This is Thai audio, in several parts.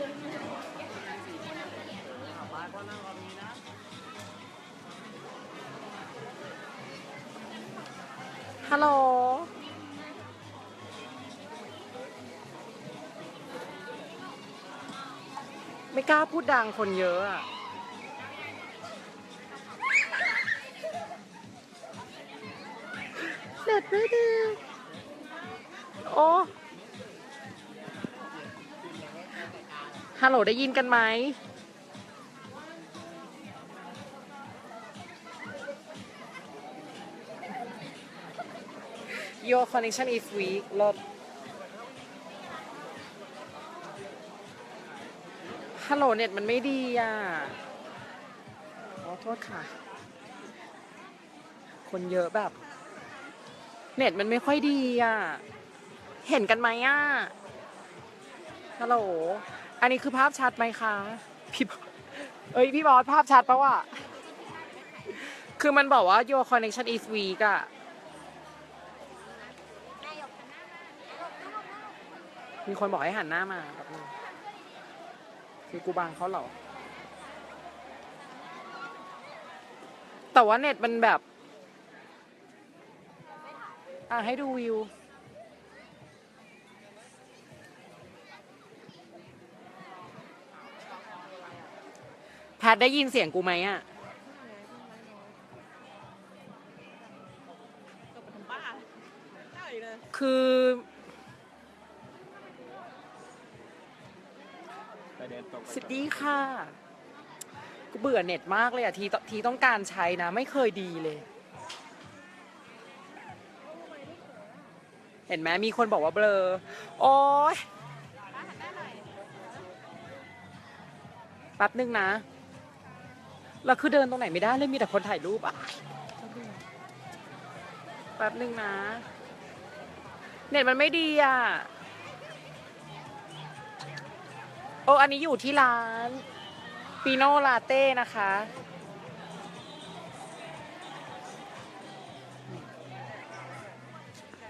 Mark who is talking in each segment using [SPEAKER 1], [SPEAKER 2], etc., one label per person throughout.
[SPEAKER 1] ฮัลโหลไม่กล้าพูดดังคนเยอะอะเน็ตไม่ดีโอ้ ฮัลโหลได้ยินกันไหม Your connection is weak ลดฮัลโหลเน็ตมันไม่ดีอะ ขอโทษค่ะ คนเยอะแบบ เน็ตมันไม่ค่อยดีอะ เห็นกันไหมอะ ฮัลโหล อันนี้คือภาพชัดไหมคะพี่บอสเอ้ยพี่บอสภาพชัดปะวะคือมันบอกว่า your connection is weak อะมีคนบอกให้หันหน้ามาแบบนึงคือกูบังเขาเหรอแต่ว่าเน็ตมันแบบ อะให้ดูวิว แพทได้ยินเสียงกูไหมอะ
[SPEAKER 2] บ้าใช่เลย
[SPEAKER 1] คือ
[SPEAKER 3] ไปเดินตก
[SPEAKER 1] สวัสดีค่ะ กูเบื่อเน็ตมากเลยอะ ทีทีต้องการใช้นะ ไม่เคยดีเลย เห็นไหมมีคนบอกว่าเบลอ โอ้ยแป๊บนึงนะ เราคือเดินตรงไหนไม่ได้เลยมีแต่คนถ่ายรูปอะแป๊บนึงนะ เน็ตมันไม่ดีอะ โอ้อันนี้อยู่ที่ร้านปีโนลาเต้นะคะ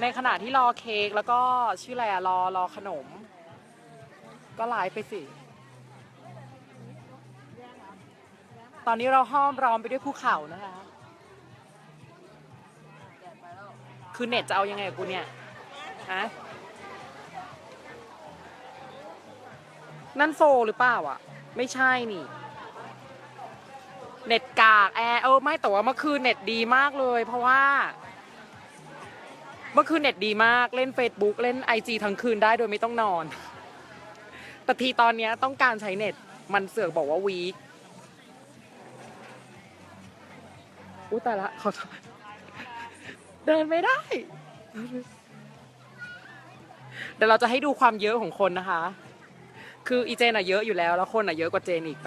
[SPEAKER 1] ในขณะที่รอเค้กแล้วก็ชื่ออะไรอะรอรอขนม ก็ไลฟ์ไปสิ ตอนนี้เราห้อมร้อมไปด้วยภูเขานะคะ คือเน็ตจะเอายังไงกับกูเนี่ยฮะนั่นโฟหรือเปล่าอะ ไม่ใช่นี่ เน็ตกากแอร์เออไม่แต่ว่าเมื่อคืนเน็ตดีมากเลย เพราะว่า เมื่อคืนเน็ตดีมากเล่น Facebook เล่น IG ทั้งคืนได้โดยไม่ต้องนอน แต่ทีตอนเนี้ยต้องการใช้เน็ต มันเสือกบอกว่าวีค อุ้ยแต่ละขอโทษเดินไม่ได้ เดี๋ยวเราจะให้ดูความเยอะของคนนะคะ คืออีเจนอะเยอะอยู่แล้ว แล้วคนอะเยอะกว่าเจนอีก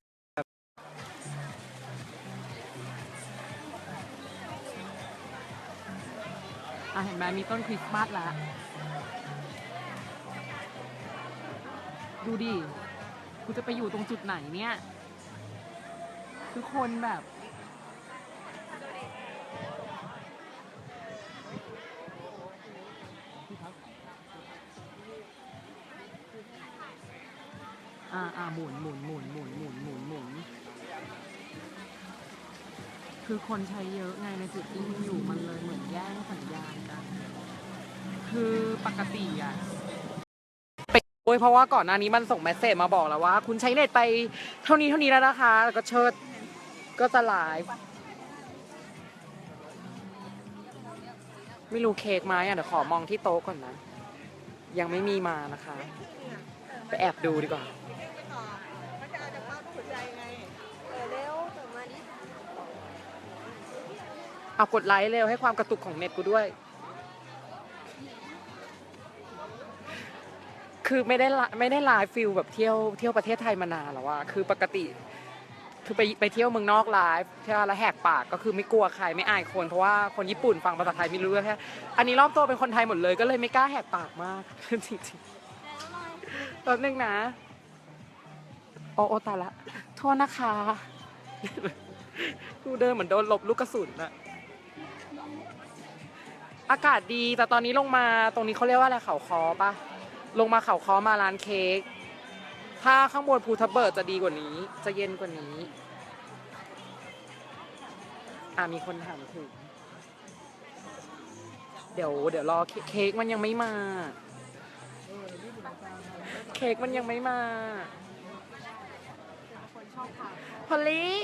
[SPEAKER 1] อะเห็นไหมมีต้นคริสต์มาสแล้วดูดิ กูจะไปอยู่ตรงจุดไหนเนี่ย คือคนแบบ อ่าอ่าหมุนหมุนหมุนหมุนหมุนหมุนหมุน คือคนใช้เยอะไงในจุดที่มันอยู่มันเลยเหมือนแย่งสัญญาณกัน คือปกติอะไปโอ้ยเพราะว่าก่อนหน้านี้มันส่งเมสเซจมาบอกแล้วว่า คุณใช้เน็ตไปเท่านี้เท่านี้แล้วนะคะ แล้วก็เชิดก็จะไลฟ์ไม่รู้เค้กไหมอะเดี๋ยวขอมองที่โต๊ะก่อนนะ ยังไม่มีมานะคะ ไปแอบดูดีกว่า
[SPEAKER 2] เอากด
[SPEAKER 1] ไลค์เร็วให้ความกระตุกของเน็ตกูด้วย คือไม่ได้ไม่ได้ไลฟ์ฟิลแบบเที่ยวเที่ยวประเทศไทยมานานแล้วว่าคือปกติ คือไปไปเที่ยวเมืองนอกไลฟ์เที่ยวแล้วแหกปากก็คือไม่กลัวใครไม่อายคนเพราะว่าคนญี่ปุ่นฟังภาษาไทยไม่รู้เรื่องแค่อันนี้รอบตัวเป็นคนไทยหมดเลย ก็เลยไม่กล้าแหกปากมากจริงๆแป๊บนึงนะโอโอตายละโทษนะคะ กูเดินเหมือนโดนหลบลูกกระสุนอะ อากาศดีแต่ตอนนี้ลงมาตรงนี้เขาเรียกว่าอะไรเขาคอปะลงมาเขาคอมาร้านเค้กถ้าข้างบนภูทับเบิกจะดีกว่านี้ จะเย็นกว่านี้ อ่ามีคนถามถึงเดี๋ยวเดี๋ยวรอเค้เค้กมันยังไม่มา เค้กมันยังไม่มา
[SPEAKER 2] คนชอบทาน
[SPEAKER 1] พอลลี่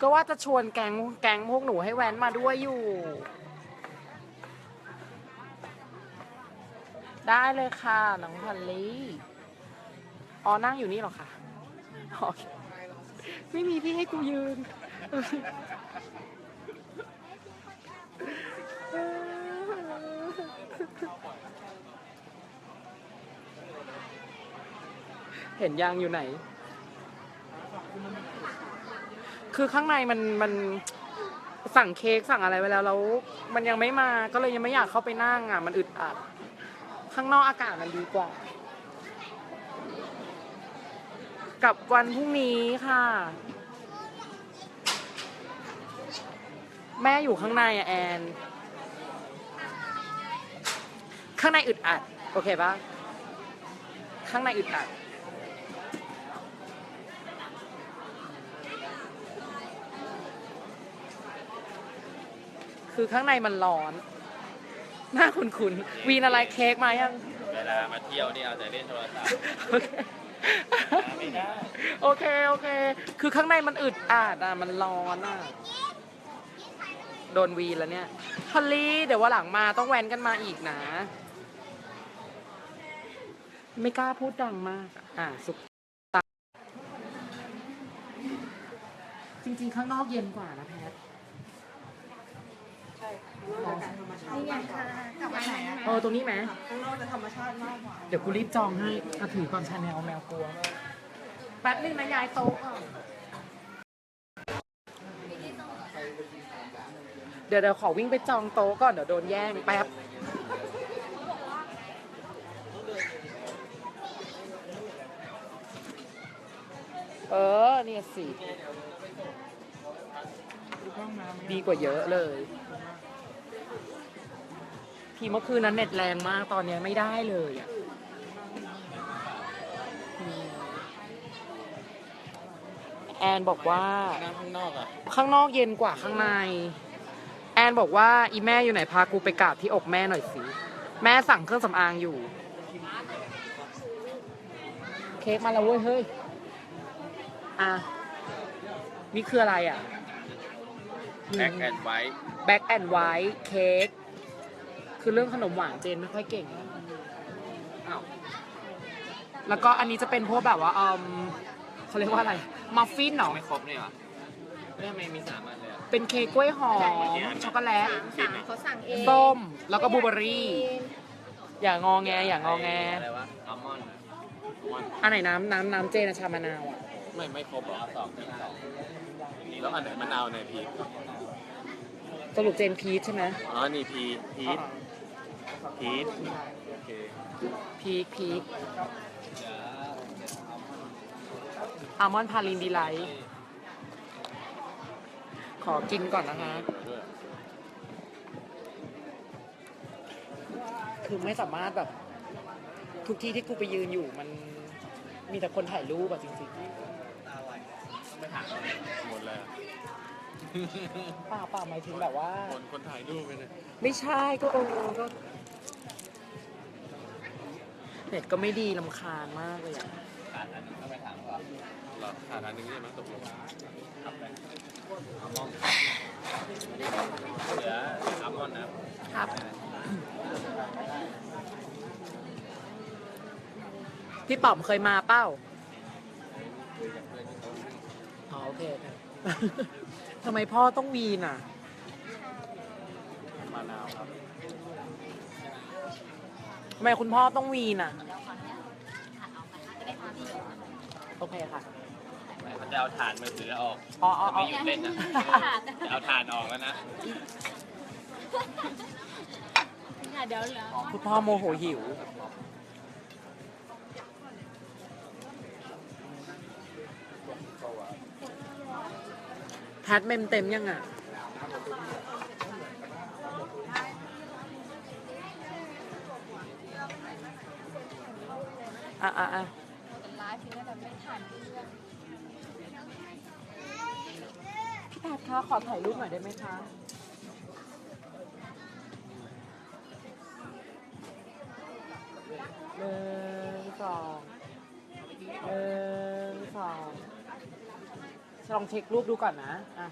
[SPEAKER 1] ก็ว่าจะชวนแกงแกงพวกหนูให้แว้นมาด้วยอยู่ ได้เลยค่ะ น้องพอลลี่อ๋อนั่งอยู่นี่หรอคะโอเคไม่มีพี่ให้กูยืน เห็นยางอยู่ไหน คือข้างในมันมันสั่งเค้กสั่งอะไรไว้แล้วแล้วมันยังไม่มาก็เลยยังไม่อยากเข้าไปนั่งอะ มันอึดอัด ข้างนอกอากาศมันดีกว่า กับวันพรุ่งนี้ค่ะ แม่อยู่ข้างในอะแอน ข้างในอึดอัด โอเคปะข้างในอึดอัด คือข้างในมันร้อน หน้าคุณคุณวีนอะไรเค้กมายัง
[SPEAKER 3] เวลามาเที่ยวนี่เอาแต่เล่นโทรศัพท์
[SPEAKER 1] โอเค
[SPEAKER 3] ไม่ได้
[SPEAKER 1] โอเค โอเค คือข้างในมันอึดอัดอะ มันร้อนอะ โดนวีนแล้วเนี่ยพอลลี่ เดี๋ยวว่าหลังมาต้องแวนกันมาอีกนะ ไม่กล้าพูดดังมากอะอะสุกตาจริง ๆ ข้างนอกเย็นกว่านะแพท
[SPEAKER 2] ใช่ค่ะข้าง นอกจะธรรมชาติ
[SPEAKER 4] นี่ไง
[SPEAKER 2] มากกว่า
[SPEAKER 4] ค่ะกลับมาไหนอะ
[SPEAKER 1] เออตรงนี้ไหม
[SPEAKER 2] ข้างนอกจะธรรมชาติมากกว่า
[SPEAKER 1] เดี๋ยวกูรีบจองให้มาถือก่อนชาแนลแมวกลัว แป๊บนึงนะยายโต๊ะก่อนเดี๋ยวเดี๋ยวขอวิ่งไปจองโต๊ะก่อนเดี๋ยวโดนแย่งแป๊บ เออเนี่ยสิ ดีกว่าเยอะเลย พี่เมื่อคืนนั้นเน็ตแรงมากตอนเนี้ยไม่ได้เลยอะอืมแอนบอกว่า
[SPEAKER 3] นั่งข้างนอกอะ
[SPEAKER 1] ข้างนอกเย็นกว่าข้างใน แอนบอกว่าอีแม่อยู่ไหนพากูไปกราบที่อกแม่หน่อยสิแม่สั่งเครื่องสำอางอยู่ เค้กมาแล้วเว้ยเฮ้ย อะ นี่คืออะไรอะ
[SPEAKER 3] แบ็กแอนด์ไวท์
[SPEAKER 1] แบ็กแอนด์ไวท์เค้กคือเรื่องขนมหวานเจนไม่ค่อยเก่ง
[SPEAKER 3] อ้าว
[SPEAKER 1] แล้วก็อันนี้จะเป็นพวกแบบว่าเอมเขาเรียกว่าอะไร มัฟฟินเหรอ
[SPEAKER 3] ไม่ครบนี่หรอไม่ทำไมมีสามอันเลยอะ
[SPEAKER 1] เป็นเค้กกล้วยหอม ช็อกโกแลต
[SPEAKER 4] สามเขาสั่งเอง
[SPEAKER 1] ส้ม แล้วก็บลูเบอร์รี่ อย่างงอแง อย่างงอแง
[SPEAKER 3] อะไรวะอัลมอนด์อัลมอนด์
[SPEAKER 1] อันไหนน้ำน้ำน้ำเจนะชามะนาวอะ
[SPEAKER 3] ไม่ไม่ครบเหรอสองที่สองแล้วอันไหนมะนาวไหนพีช
[SPEAKER 1] สรุปเจนพีชใช่ไหม
[SPEAKER 3] อ๋อ นี่พีพีชพีชโอเค
[SPEAKER 1] พีคพีคอัลมอนด์พาลินดีไลท์ขอกินก่อนนะคะ
[SPEAKER 3] ด้วย
[SPEAKER 1] คือไม่สามารถแบบ ทุกที่ที่กูไปยืนอยู่มันมีแต่คนถ่ายรูปอะจริง
[SPEAKER 3] ไม่ถามหมดเลยอะ
[SPEAKER 1] ๆเปล่าเปล่าหมายถึงแบบว่า
[SPEAKER 3] คนคนถ่ายรูปไปเลย
[SPEAKER 1] ไม่ใช่ก็โอ้ก็เน็ตก็ไม่ดีลำคาญมากเลยอะ
[SPEAKER 3] ขาดอันนึงก็ไปถามก่อนหรอขาดอันนึงใช่ไหมตกลงครับไปอัลมอนด์เหลืออัลมอนด์นะครับ
[SPEAKER 1] พี่ป๋อมเคยมาเป้าอ๋อโอเคครับ ทำไมพ่อต้องวีนอะ
[SPEAKER 3] มะนาวครับ
[SPEAKER 1] ทำไมคุณพ่อต้องวีนอะ โอเคค่ะ
[SPEAKER 3] เขาจะเอาถ่านมือถือออก
[SPEAKER 1] อ๋ออ๋อ
[SPEAKER 3] จะ
[SPEAKER 1] อ๋
[SPEAKER 3] ไม่
[SPEAKER 1] อ
[SPEAKER 3] หยุดเล่นนะจะเอาถ่านออกแล้วนะ
[SPEAKER 4] เนี่ยเดี๋ยวเหลือ
[SPEAKER 1] คุณพ่อโมโหหิว พทเมมเต็มยังอะ อะอะอะพี่แพทคะขอถ่ายรูปหน่อยได้ไหมคะ ลองเช็ครูปดูก่อนนะอะ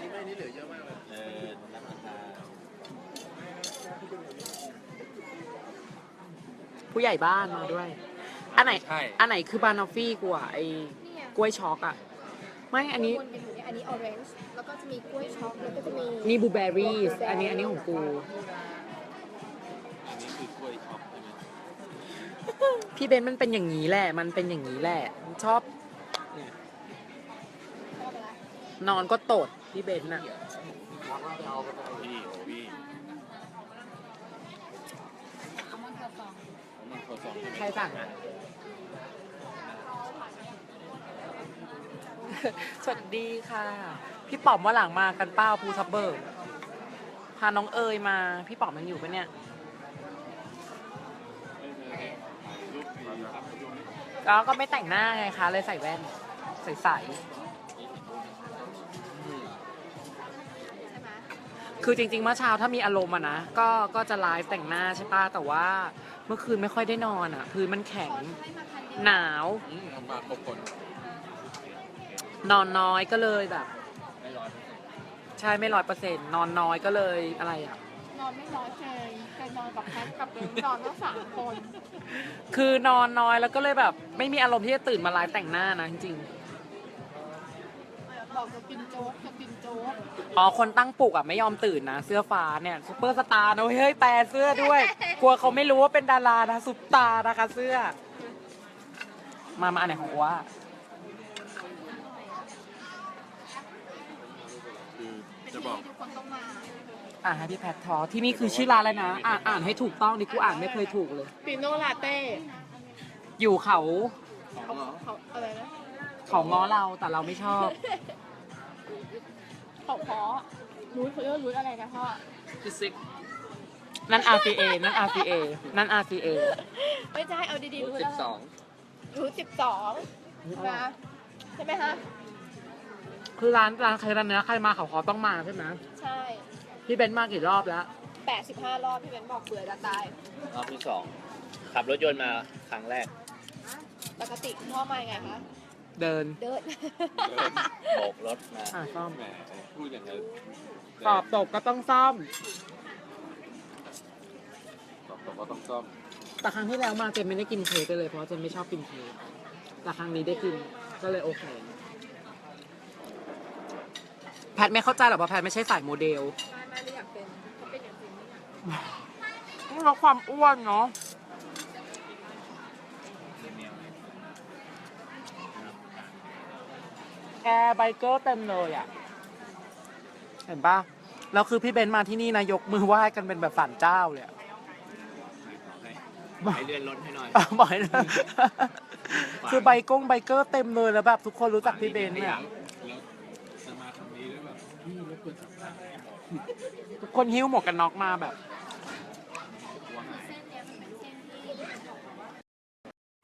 [SPEAKER 3] นี่ไม่นี่เหลือเยอะมากเลยเออน้ำมันตา
[SPEAKER 1] ผู้ใหญ่บ้านมาด้วย อันไหน
[SPEAKER 3] ใช่
[SPEAKER 1] อันไหนคือบานอฟฟี่กูอะไอ้
[SPEAKER 4] เนี่ย
[SPEAKER 1] กล้วยช็อกอะไม่ อันนี้
[SPEAKER 4] วนกันอยู่เนี่ยอันนี้ออเรนจ์แล้วก็จะมีกล้วยช็อกแล้วก็จะมี
[SPEAKER 1] นี่บลูเบอร์รี่ อันนี้ อันนี้ของกู
[SPEAKER 3] อันนี้คือกล้วยช็อกใช่ไหม
[SPEAKER 1] พี่เบนซ์มันเป็นอย่างนี้แหละ มันเป็นอย่างนี้แหละมันชอบเนี่ย
[SPEAKER 4] ชอบอะไร
[SPEAKER 1] นอนก็ตดพี่เบนซ์น่ะ
[SPEAKER 3] พี่โอ้พี่
[SPEAKER 4] อัลมอนด์คาฟอง
[SPEAKER 3] มันโคซอง
[SPEAKER 1] ใครสั่งอะ สวัสดีค่ะ พี่ป๋อมว่าหลังมากันเป้าภูทับเบิร์กพาน้องเอ๋ยมา พี่ป๋อมยังอยู่ปะเนี่ย แล้วก็ไม่แต่งหน้าไงคะเลยใส่แว่นใส่ใส
[SPEAKER 4] ใช่ไหม
[SPEAKER 1] ๆคือจริงๆเมื่อเช้าถ้ามีอารมณ์อะนะก็ก็จะไลฟ์แต่งหน้าใช่ปะแต่ว่าเมื่อคืนไม่ค่อยได้นอนอะพื้นมันแข็ง
[SPEAKER 4] ขอให้มาคันเดียว
[SPEAKER 1] หนาว
[SPEAKER 3] อืมทำมาครบคน
[SPEAKER 1] นอนน้อยก็เลยแบบ
[SPEAKER 3] ไม่ร้อน
[SPEAKER 1] ใช่ไม่ร้อยเปอร์เซ็นต์นอนน้อยก็เลยอะไรอะ
[SPEAKER 4] นอนไม่น้อยเคยเคยนอน กับแพทกับเบนนอนทั้งสามคน
[SPEAKER 1] คือนอนน้อยแล้วก็เลยแบบ ไม่มีอารมณ์ที่จะตื่นมาไลฟ์แต่งหน้านะจริง
[SPEAKER 4] บอกจะกินโจ๊กจะกินโจ๊ก
[SPEAKER 1] ๆอ๋อคนตั้งปลุกอะไม่ยอมตื่นนะ เสื้อฟ้าเนี่ยซุปเปอร์สตาร์นะเว้ยเฮ้ยแปลเสื้อด้วย กลัวเขาไม่รู้ว่าเป็นดารานะซุปตาร์นะคะเสื้อ มามาอันไหนของอัว
[SPEAKER 3] อ่า
[SPEAKER 1] นให้พี่แพททอที่นี่คือชื่อร้านอะไรนะ อ่านอ่านให้ถูกต้องดิกูอ่านไม่เคยถูกเลย
[SPEAKER 4] ปิโน่ลาเต้
[SPEAKER 1] อยู่เขา
[SPEAKER 4] เขาเขาอะไรนะ
[SPEAKER 1] เขาง้อเราแต่เราไม่ชอบ
[SPEAKER 4] เขาเพาะรู้เขาเรียกว่ารู้อะไรกันพ่อ
[SPEAKER 3] ที่ซิก
[SPEAKER 1] นั่น RCA นั่น RCA นั่น RCA
[SPEAKER 4] ไม่ใช่เอาดีๆรู้
[SPEAKER 3] สิ
[SPEAKER 4] แล้ว
[SPEAKER 3] บสอง
[SPEAKER 4] รู้สิบสองนะใช่ไหมคะ
[SPEAKER 1] คือร้านร้านใครร้านเนื้อใครมาเขาขอต้องมาใช่ไหม
[SPEAKER 4] ใช่
[SPEAKER 1] พี่เบนซ์มากี่รอบแล้ว
[SPEAKER 4] แปดสิบห้ารอบพี่เบนบอกเบื่อจะตาย
[SPEAKER 3] รอบที่สองขับรถยนต์มาครั้งแรก
[SPEAKER 4] ปกติคุณพ่อมายังไงคะ
[SPEAKER 1] เดิน
[SPEAKER 4] เดิน
[SPEAKER 3] โบกรถมา
[SPEAKER 1] อ่าซ่อม
[SPEAKER 3] แหมพูดอย่างนั้น
[SPEAKER 1] สอบตกก็ต้องซ่อม
[SPEAKER 3] สอบตกก็ต้องซ่อม
[SPEAKER 1] แต่ครั้งที่แล้วมาเจนไม่ได้กินเค้กเลย เพราะว่าเจนไม่ชอบกินเค้กแต่ครั้งนี้ได้กินก็เลยโอเค แพทไม่เข้าใจหรอกว่าแพทไม่ใช่สายโมเดล
[SPEAKER 4] ไม่ ไม่อยากเพ
[SPEAKER 1] ราะความอ้วนเนาะแอร์ไบเกอร์เต็มเลยอะ เห็นปะแล้วคือพี่เบนซ์มาที่นี่นะยกมือไหว้กันเป็นแบบสันเจ้าเลยอะ
[SPEAKER 3] ให้เลื่อนรถให้หน่อย
[SPEAKER 1] บ่อยนะ คือไบกงไบเกอร์เต็มเลยแล้วแบบทุกคนรู้จักพี่เบนซ์เนี่ย
[SPEAKER 3] แล้วจะมาคำนี้ด้วยแบบพี่รบกวนจับทางให้หมด
[SPEAKER 1] ทุกคนหิ้วหมวกกันน็อกมาแบบ
[SPEAKER 3] กลัวหาย
[SPEAKER 4] เส้นเนี้ยมันเป็นเส้นที่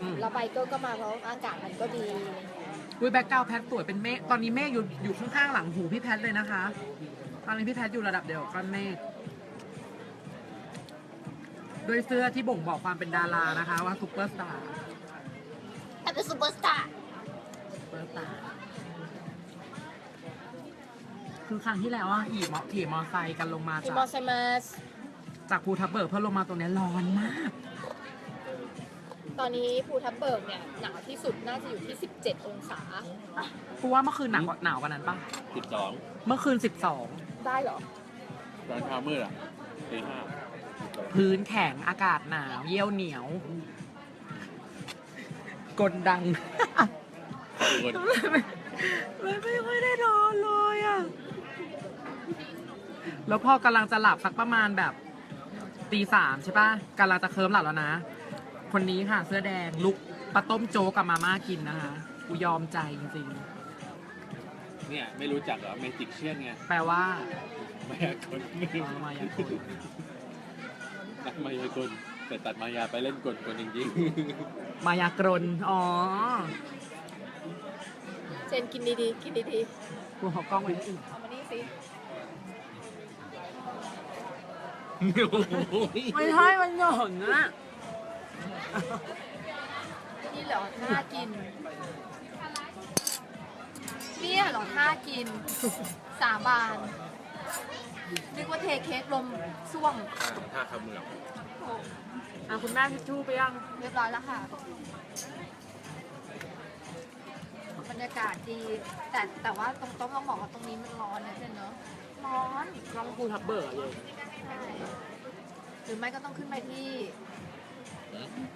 [SPEAKER 1] อืม
[SPEAKER 4] แล้วไบเกอร์ก็มาเพราะอากาศมันก็ดี
[SPEAKER 1] วิแบ็กกราวแพทสวยเป็นเมฆตอนนี้เมฆอยู่อยู่ข้างๆหลังหูพี่แพทเลยนะคะ ตอนนี้พี่แพทอยู่ระดับเดียวกับก้อนเมฆด้วยเสื้อที่บ่งบอกความเป็นดารานะคะ ว่าซูเปอร์สตาร์
[SPEAKER 4] แต่เป็นซูเปอร์สตาร์
[SPEAKER 1] ซูเปอร์สตาร์คือครั้งที่แล้วอะขี่มอขี่มอไซค์กันลงมา
[SPEAKER 4] ที่
[SPEAKER 1] จาก
[SPEAKER 4] มอสมาส
[SPEAKER 1] จากภูทับเบิกเพื่อลงมาตรงเนี้ยร้อนมาก
[SPEAKER 4] ตอนนี้ภูทับเบิกเนี่ยหนาวที่สุดน่าจะอยู่ที่ 17 องศา
[SPEAKER 1] เพราะว่าเมื่อคืนหนาวกว่าหนาวกว่านั้นปะ
[SPEAKER 3] สิบสอง
[SPEAKER 1] เมื่อคืนสิบสอง
[SPEAKER 4] ได้เหรอ
[SPEAKER 3] ตอนเช้ามืดอะตีห้า
[SPEAKER 1] พื้นแข็งอากาศหนาว เยี่ยวเหนียว กลดัง
[SPEAKER 3] คน
[SPEAKER 1] ไม่ไม่ค่อยได้นอนเลยอะ แล้วพอกำลังจะหลับสักประมาณแบบตีสามใช่ปะกำลังจะเคิร์มหลับแล้วนะ คนนี้ค่ะ เสื้อแดงลุกปลาต้มโจ๊กกับมาม่ากินนะคะกูยอมใจจริง
[SPEAKER 3] เนี่ยไม่รู้จักเหรอเมจิกเชียนไง
[SPEAKER 1] ๆแปลว่า
[SPEAKER 3] ไม่อยากคนนึง
[SPEAKER 1] อ๋อมายากล
[SPEAKER 3] ตัดมายากลแต่ตัดมายาไปเล่นกลกลจริง
[SPEAKER 1] มายากรนอ๋อ
[SPEAKER 4] เจนกินดีๆ กินดี
[SPEAKER 1] กูหอกล้องไว้ที่อื่น
[SPEAKER 4] ๆ เอามานี่สิ
[SPEAKER 3] ๆ
[SPEAKER 1] ไม่ใช่มันหย่อนนะ
[SPEAKER 4] นี่เหรอท่ากิน เนี่ยเหรอท่ากิน สาบานนึกว่าเทเค้กลมส่วง
[SPEAKER 3] ถ้าขมือบ
[SPEAKER 1] อะคุณแม่ทิชชู่ไปยัง
[SPEAKER 4] เรียบร้อยแล้วค่ะ บรรยากาศดี แต่แต่ว่าตรงต้องต้องบอกว่าตรงนี้มันร้อนนะเจนเนอะร้อน
[SPEAKER 1] กล้องภูทับเบิกเลย
[SPEAKER 4] หรือไม่ก็ต้องขึ้นไปที่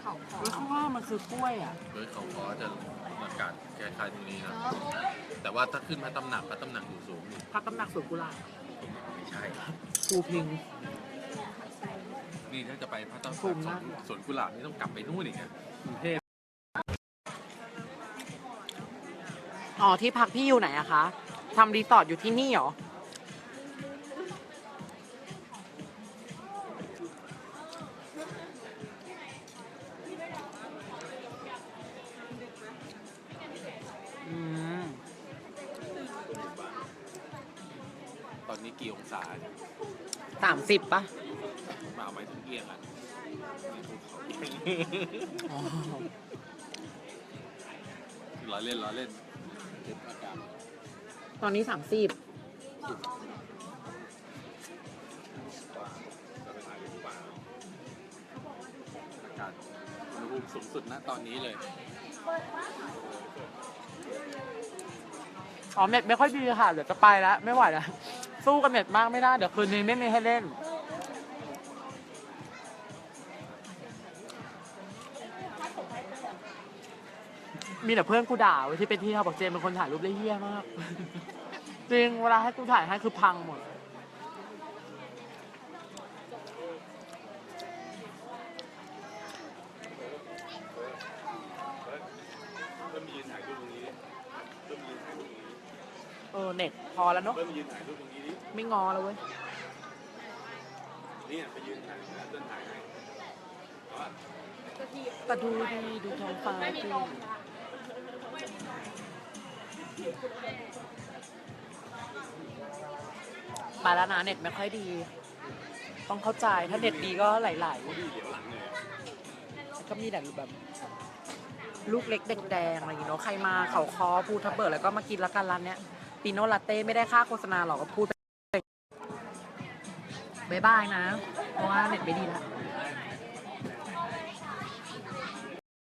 [SPEAKER 4] เขาขอ
[SPEAKER 1] แล้วเขาว่ามันคือกล้วยอะ
[SPEAKER 3] โดยเขาขอจะอากาศคล้ายๆตรงนี้นะ
[SPEAKER 4] เนาะ
[SPEAKER 3] แต่ว่าถ้าขึ้นมาตำหนักพระตำหนักอยู่สูงอยู่
[SPEAKER 1] พักตำหนักสวนกุหลาบ
[SPEAKER 3] ไม่ใช่
[SPEAKER 1] ภูพิง
[SPEAKER 3] นี่ถ้าจะไปพระตำหนัก
[SPEAKER 1] สูงมาก
[SPEAKER 3] สวนกุหลาบนี่ต้องกลับไปนู่นอีกอะกรุงเทพ
[SPEAKER 1] อ๋อที่พักพี่อยู่ไหนอะคะทำรีสอร์ทอยู่ที่นี่เหรออื
[SPEAKER 3] นนี้กี่องศาเนี่ย
[SPEAKER 1] สามสิบป่ะ
[SPEAKER 3] มาเอาไปถึงเอียงอะนี่ภูเขา
[SPEAKER 1] อ๋อ
[SPEAKER 3] ล้อเล่นล้อเล่นเก็บอากาศ
[SPEAKER 1] ตอนนี้สามสิบ
[SPEAKER 3] จะไปถ่ายรูปป่าอากาศอุณหภูมิสูงสุดณตอนนี้เลย
[SPEAKER 1] อ๋อเน็ตไม่ค่อยดีค่ะ เดี๋ยวจะไปแล้ว ไม่ไหวแล้ว สู้กับเน็ตมากไม่ได้ เดี๋ยวคืนนี้ไม่มีให้เล่น มีแต่เพื่อนกูด่าเว้ที่ไปเที่ยวบอกเจมเป็นคนถ่ายรูปได้เหี้ยมาก จริงเวลาให้กูถ่ายให้คือพังหมด
[SPEAKER 3] เริ่มยืนถ่ายรูปตรงนี้เริ่มยืนถ่ายรูปตรงนี้
[SPEAKER 1] เออ เน็ต พอแล้วเนาะ
[SPEAKER 3] เริ่มยืนถ่ายรูปตรงนี้ดิ
[SPEAKER 1] ไม่งอแล้วเว้ย
[SPEAKER 3] เนี่ยไปยืนถ่ายนะเดินถ่ายให้
[SPEAKER 1] แต่ดูดีดูท้องฟ้าดีไปแล้วนะเน็ตไม่ค่อยดี ต้องเข้าใจถ้าเน็ตดีก็ไหลๆ
[SPEAKER 3] ดีเดี๋ยวหลังเลยอะ
[SPEAKER 1] แล้วก็มีแต่แบบ ลูกเล็กแดงๆอะไรอย่างเงี้ยเนาะใครมาเขาคอพูทับเบิร์แล้วก็มากินละกันร้านเนี้ย ปีโนลาเต้ไม่ได้ค่าโฆษณาหรอกก็พูดไปบายบายนะ เพราะว่าเน็ตไม่ดีแล้ว